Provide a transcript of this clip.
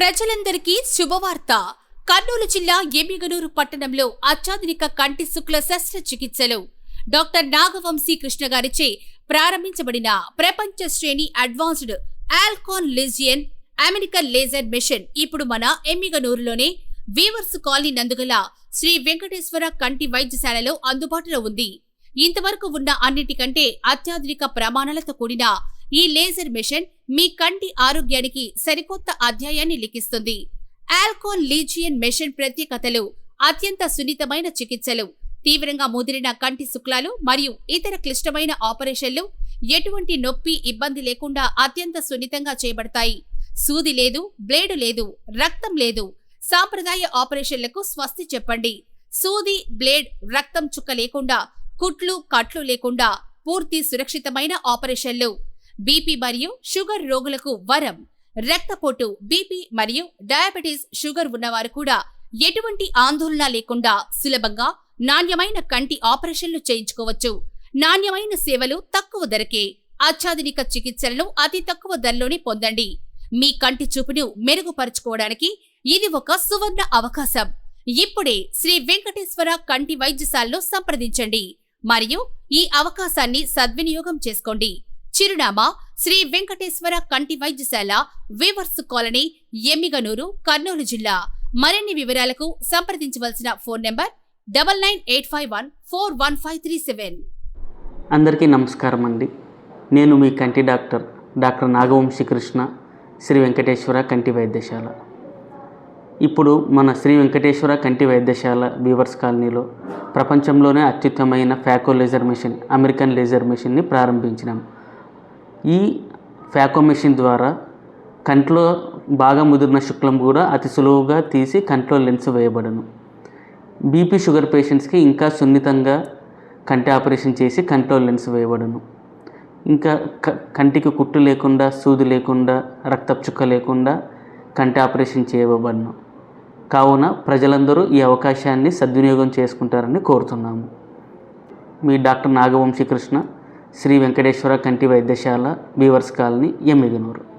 ప్రజలందరికీ శుభవార్త. కర్నూలు జిల్లా ఎమ్మిగనూరు పట్టణంలో అత్యాధునిక కంటి శుక్ల శస్త్రచికిత్సలు. డాక్టర్ నాగవంశీ కృష్ణ గారిచే ప్రారంభించబడిన ప్రపంచ శ్రేణి అడ్వాన్స్డ్ ఆల్కాన్ లిజియన్ అమెరికన్ లేజర్ మిషన్ ఇప్పుడు మన ఎమ్మిగనూరులోనే వీవర్స్ కాలనీ నందుగల శ్రీ వెంకటేశ్వర కంటి వైద్యశాలలో అందుబాటులో ఉంది. ఇంతవరకు ఉన్న అన్నిటికంటే అత్యాధునిక ప్రమాణాలతో కూడిన ఈ లేజర్ మిషన్ మీ కంటి ఆరోగ్యానికి సరికొత్త అధ్యాయాన్ని లిఖిస్తుంది. ఆల్కోన్ లీజియన్ మెషిన్ ప్రత్యేకతలు అత్యంత సున్నితమైన చికిత్సలు తీవ్రంగా ముదిరిన కంటి శుక్లాలు మరియు ఇతర క్లిష్టమైన ఆపరేషన్లు ఎటువంటి నొప్పి ఇబ్బంది లేకుండా అత్యంత సున్నితంగా చేయబడతాయి సూది లేదు బ్లేడు లేదు రక్తం లేదు. సాంప్రదాయ ఆపరేషన్లకు స్వస్తి చెప్పండి. సూది బ్లేడ్ రక్తం చుక్క లేకుండా కుట్లు కట్లు లేకుండా పూర్తి సురక్షితమైన ఆపరేషన్లు. బీపీ మరియు షుగర్ రోగులకు వరం. రక్తపోటు బీపీ మరియు డయాబెటీస్ షుగర్ ఉన్నవారు కూడా ఎటువంటి ఆందోళన లేకుండా సులభంగా నాణ్యమైన కంటి ఆపరేషన్లు చేయించుకోవచ్చు. నాణ్యమైన సేవలు తక్కువ ధరకే. అత్యాధునిక చికిత్సలను అతి తక్కువ ధరలోనే పొందండి. మీ కంటి చూపును మెరుగుపరుచుకోవడానికి ఇది ఒక సువర్ణ అవకాశం. ఇప్పుడే శ్రీ వెంకటేశ్వర కంటి వైద్యశాలలో సంప్రదించండి. మరియు ఈ అవకాశాన్ని సద్వినియోగం చేసుకోండి. చిరునామా శ్రీ వెంకటేశ్వర కంటి వైద్యశాల వీవర్స్ కాలనీ ఎమ్మిగనూరు కర్నూలు జిల్లా. మరిన్ని వివరాలకు సంప్రదించవలసిన phone number double nine eight five one four one five three seven అందరికీ నమస్కారం అండి. నేను మీ కంటి డాక్టర్ డాక్టర్ నాగవంశీ కృష్ణ శ్రీ వెంకటేశ్వర కంటి వైద్యశాల. ఇప్పుడు మన శ్రీ వెంకటేశ్వర కంటి వైద్యశాల బీవర్స్ కాలనీలో ప్రపంచంలోనే అత్యుత్తమైన phaco laser machine American laser మిషన్ని ప్రారంభించినాం. ఈ ఫ్యాకో మెషిన్ ద్వారా కంట్లో బాగా ముదిరిన శుక్లం కూడా అతి సులువుగా తీసి కంట్లో లెన్స్ వేయబడను. బీపీ షుగర్ పేషెంట్స్కి ఇంకా సున్నితంగా కంటి ఆపరేషన్ చేసి కంట్లో లెన్స్ వేయబడను. ఇంకా క కంటికి కుట్టు లేకుండా సూది లేకుండా రక్తపు చుక్క లేకుండా కంటి ఆపరేషన్ చేయబడను. కావున ప్రజలందరూ ఈ అవకాశాన్ని సద్వినియోగం చేసుకుంటారని కోరుతున్నాము. మీ డాక్టర్ నాగవంశీకృష్ణ శ్రీ వెంకటేశ్వర కంటి వైద్యశాల బీవర్స్ కాలనీ ఎమ్మిగనూరు.